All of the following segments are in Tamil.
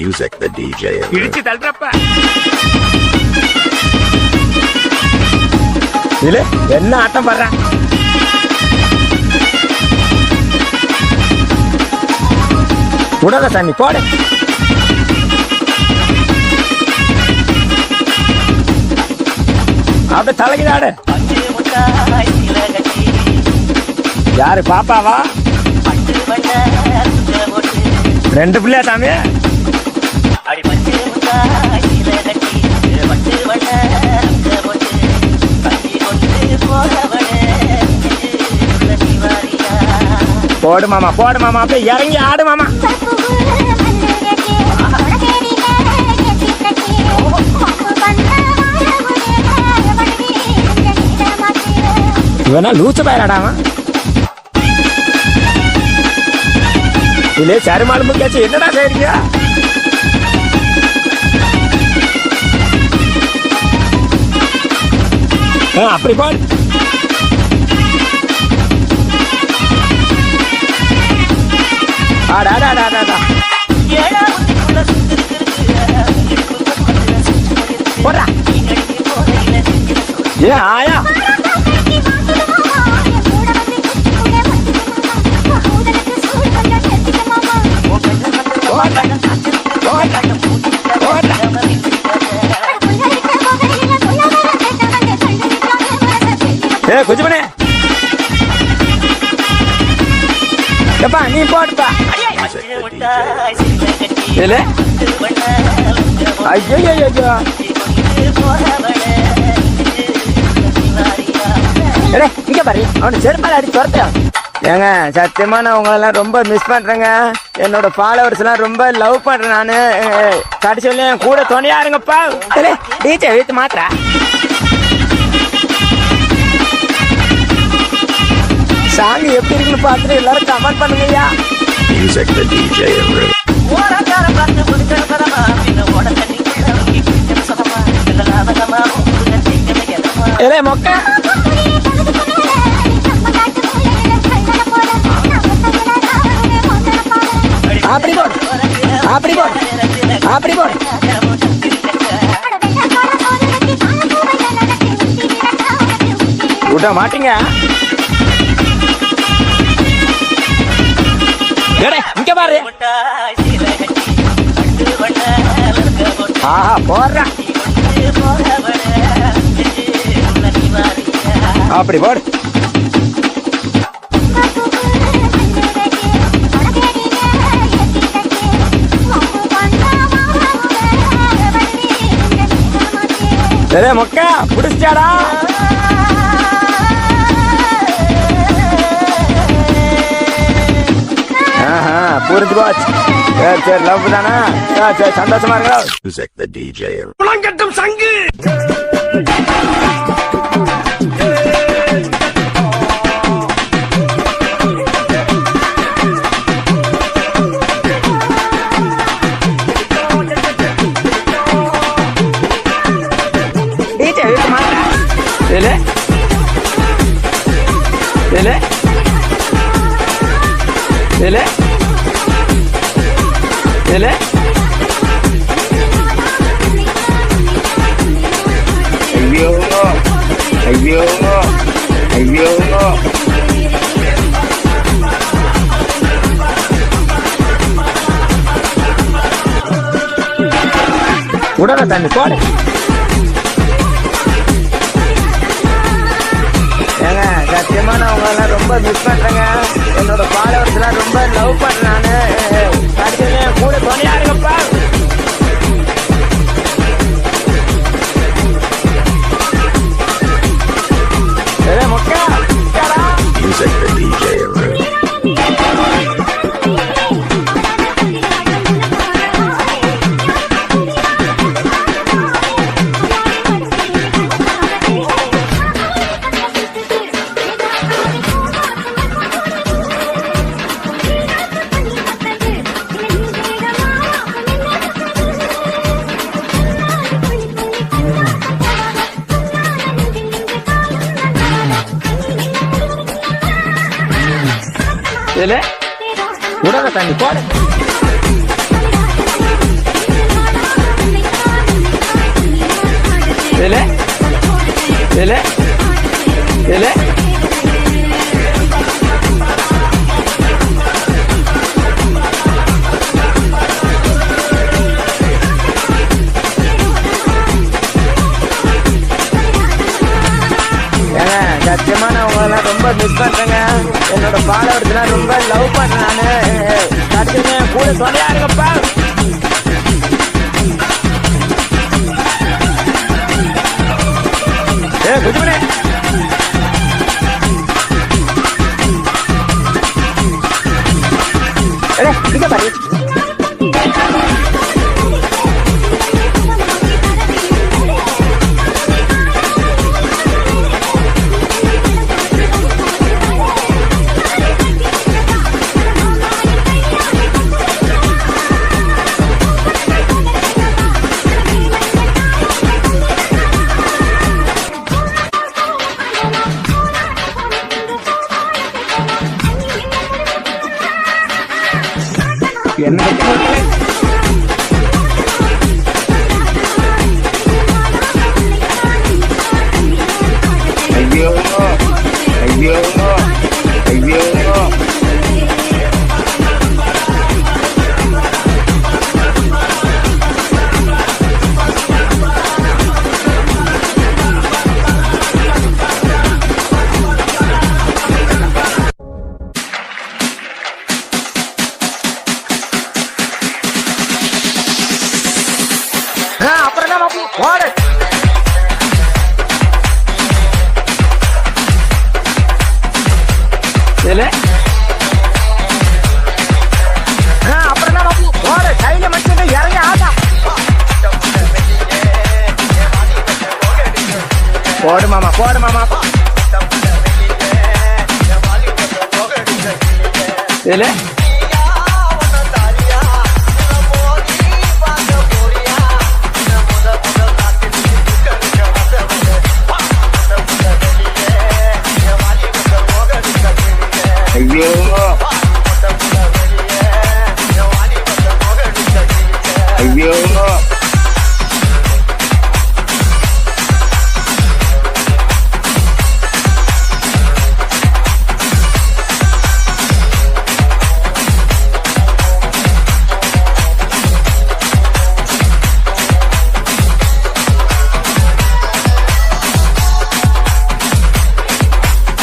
Music the DJ. இடிச்சு தள்ளுறப்ப. என்ன ஆட்டம் படுறேன் விடாத சாமி போடு. அப்படியே தலைகிறாடு பட்டு முட்டாய் சில கட்டி யாரு பாப்பாவா? ரெண்டு பிள்ளையா சாமி? போடு மாமா போடு மாமா அப்படியே இறங்கி ஆடு மாமா. இவனா லூச்ச பயலாடாமா இல்லையே சருமாலும் கேச்சு என்னடா செய்றீங்க? அப்படி போடு. ஆடா ஆடா ஆடா ஆடா ஏழாவதுக்குள்ள நீ போடுப்பா. இல்ல ஐயோ ஐயோ இங்க பாரு. அவனை செருப்பால அடி துரத்த ஏங்க சத்தியமா நான் உங்களெல்லாம் ரொம்ப மிஸ் பண்றேங்க. என்னோட ஃபாலோவர்ஸ் எல்லாம் ரொம்ப லவ் பண்றேன் நானு. கடைசியில என் கூட துணையா இருங்கப்பா. டீச்சர் வீட்டு மாத்திரா சாங் எப்படி இருக்குன்னு பார்த்துட்டு எல்லாரும் கமெண்ட் பண்ணுங்கய்யா. Music the DJ. ஏலே மொக்க. அப்படி போடு அப்படி போடு அப்படி போடு விட மாட்டீங்க. இங்க பாரு. ஆஹா போடுறா. அப்படி போடு. ஏலே மொக்க புடிச்சிட்டாடா புரிஞ்சு போச்சு சரி சரி லவ் தானே? சரி சந்தோஷமா இருக்கா Music the DJ. புலங்கட்டும் சங்கு! வீட்டு மாத்திரா ஏலே ஐயோ ஐயோ ஐயோ. உடனே தண்ணி போடு. ஏங்க சத்தியமா நான் உங்களெல்லாம் ரொம்ப மிஸ் பண்றேங்க. என்னோட ஃபாலோவர்ஸ் எல்லாம் ரொம்ப லவ் பண்றேன் முதல்ல உடல தண்ணி போட. இதுல இதுல இதுல. ஏடே இங்க பாரு என்ன ஐயோ அப்புறம் என்ன பாப்பு ஓடு இல்ல அப்புறம் என்ன பாப்பு ஓடு கையில மட்டும் இறங்கி ஆட்டா போடு மாமா போடு மாமா இல்ல ஐயோ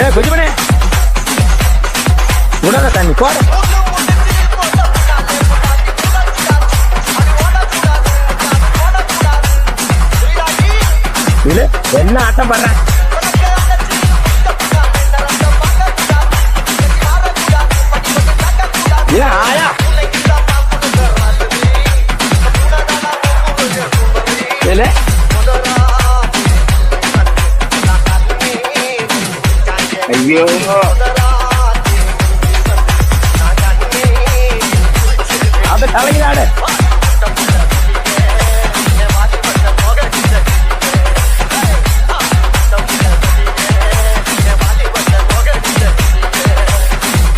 ஏ குஜுமனே உடனே தண்ணி போட. இல்ல என்ன ஆட்டம் பண்ற? ஐயோ. அது தலைகிறாடு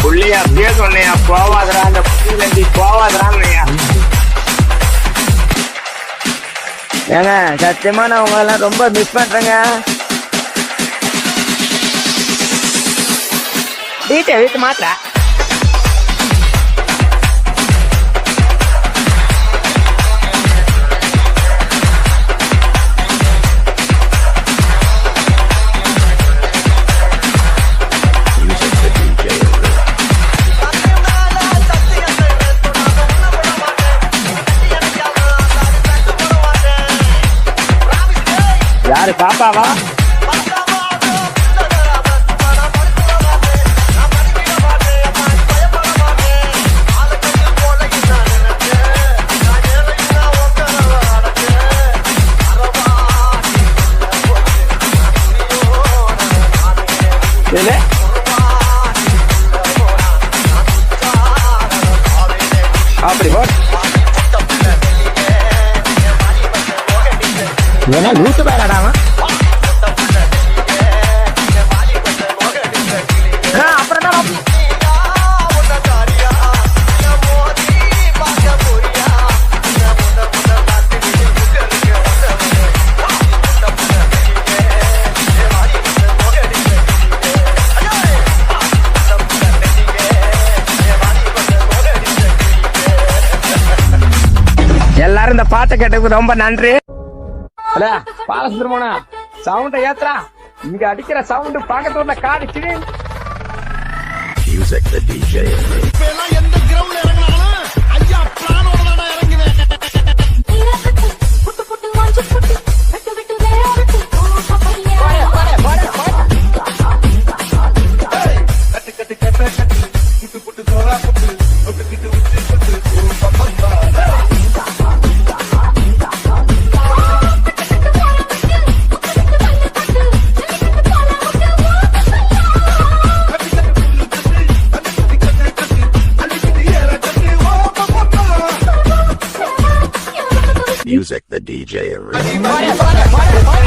புள்ளையா அப்படியே சொன்னையா போவாதரா அந்த புள்ளி போவாதரான்னையா ஏங்க சத்தியமா நான் உங்களெல்லாம் ரொம்ப மிஸ் பண்றேங்க. வீட்டை வீட்டு மாத்திர Music the DJ யாரு பாப்பாவா? ஏன்னா லூசு பேராடாவன் பாட்டை கேட்டதுக்கு ரொம்ப நன்றி. அல பாலசுந்தரமோனா சவுண்ட ஏத்துறா. இங்க அடிக்கிற சவுண்ட் பக்கத்துல காடு கிளி Music the DJ. இப்ப எல்லாம் எந்த கிரவுண்ட்ல இறங்கினாலும் ஐயா பிளானோட தானே இறங்குவேன். DJ Arena.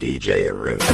DJ Root.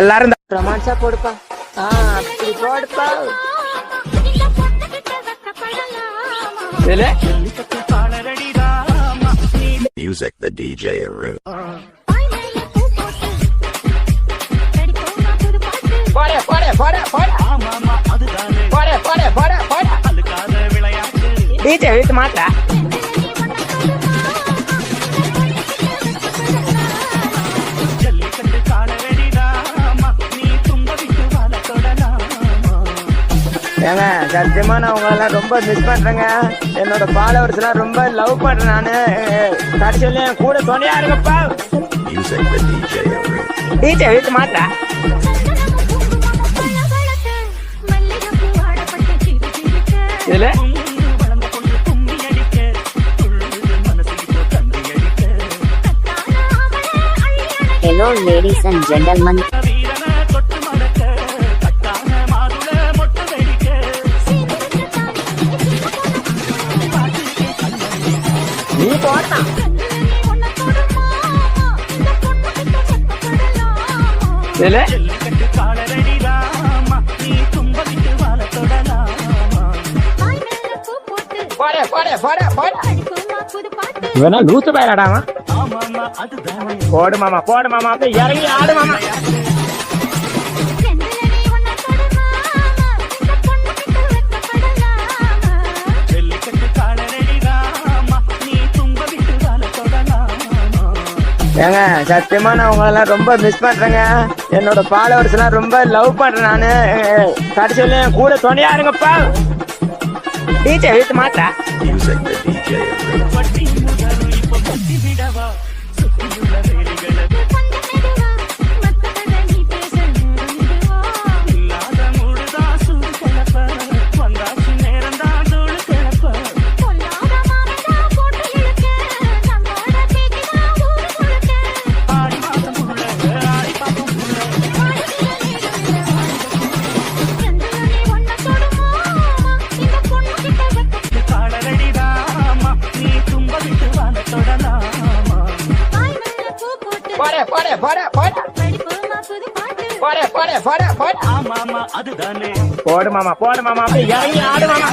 எல்லாரும் ரொமான்ஸா போடுப்பா. அப்படி போடுப்பா. Music the DJ. போட போட போட போட. போட போட போட போட. டிஜே வீட்டு மாத்தா ஏங்க சத்தியமா நான் உங்களெல்லாம் ரொம்ப மிஸ் பண்றேங்க. என்னோட ஃபாலோவர்ஸ் எல்லாம் ரொம்ப லவ் பண்றேன் நானு. கடைசியில என் கூட துணையா DJ. டிஜே வீட்டு மாத்தா இதுல? Hello ladies and gentlemen. வேணா லூசு பயலாடாமா போடு மாமா போடு மாமா இறங்கி ஆடு மாமா. ஏங்க சத்தியமா நான் உங்களெல்லாம் ரொம்ப மிஸ் பண்றேங்க. என்னோட ஃபாலோவர்ஸ் எல்லாம் ரொம்ப லவ் பண்றேன் நானு. கடைசியில் கூட துணையா இருங்கப்பா. டிஜே வித் மாட்டா. போட போட. போட போட போட போட. ஆமா ஆமா அதுதானே. போடு மாமா போடு மாமா. ஆடு மாமா.